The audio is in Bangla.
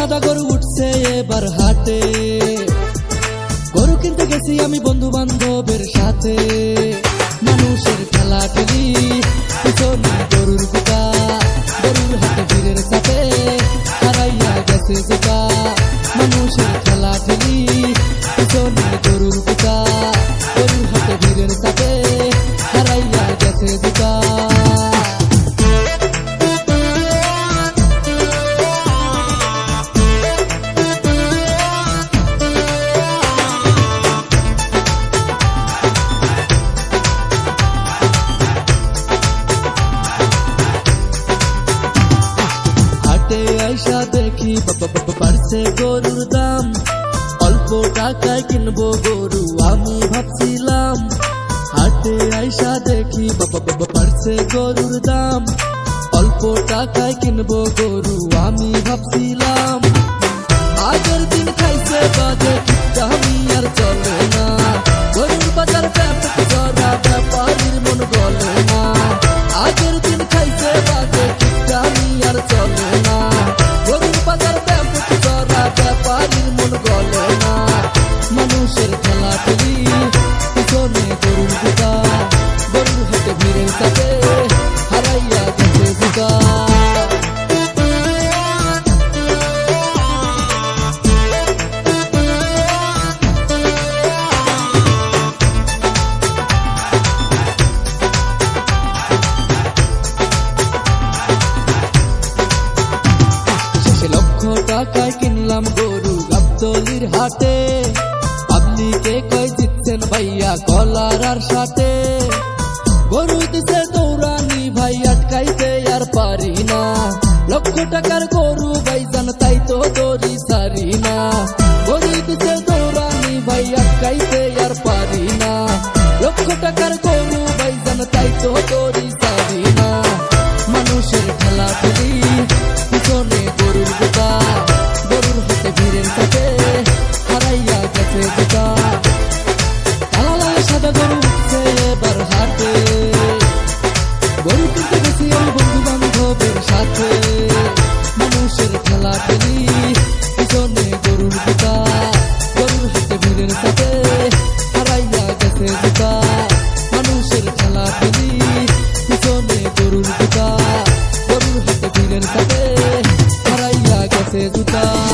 সাদা গরু উঠছে এবার হাটে। গরু কিনতে গেছি আমি বন্ধু বান্ধবের সাথে। মানুষের খেলা খেলি গরুর গুটা গরুর হাতে ভিড়ের সাথে হারাইয়া গেছে জুতা। মানুষের খেলা খেলি গরুর গুটা গরুর হাতে ভিড়ের সাথে বাড়ছে গরুর দাম। অল্প টাকায় কিনবো গরু, আমি ভাবছিলাম। হাটে আইসা দেখি পারছে গরুর দাম। অল্প টাকায় কিনবো গরু, আমি ভাবছিলাম। মানুষের পিছনে গরুর গুটা গরুর হাতে টাকায় কিনলাম গরু গাবতলির হাটে। পাবলিকে কয় জিতছেন ভাইয়া কলার আর সাথে। গরু দিছে দৌড়ানি ভাই আটকাইতে আর পারি না। লক্ষ টাকার গরু ভাই জান তাই তো দড়ি সারি না। গরু দিছে দৌড়ানি ভাই আটকাইতে আর পারি না। লক্ষ টাকার গরু ভাই জান তাই তো দড়ি সারি না। মানুষের খেলা খেলি, পিছনে গোটা মানুষের খেলা খেলি পিছনে গরুর গোটা গরুর হাতে ভিড়ের সাথে হারাইয়া গেছে জুতা।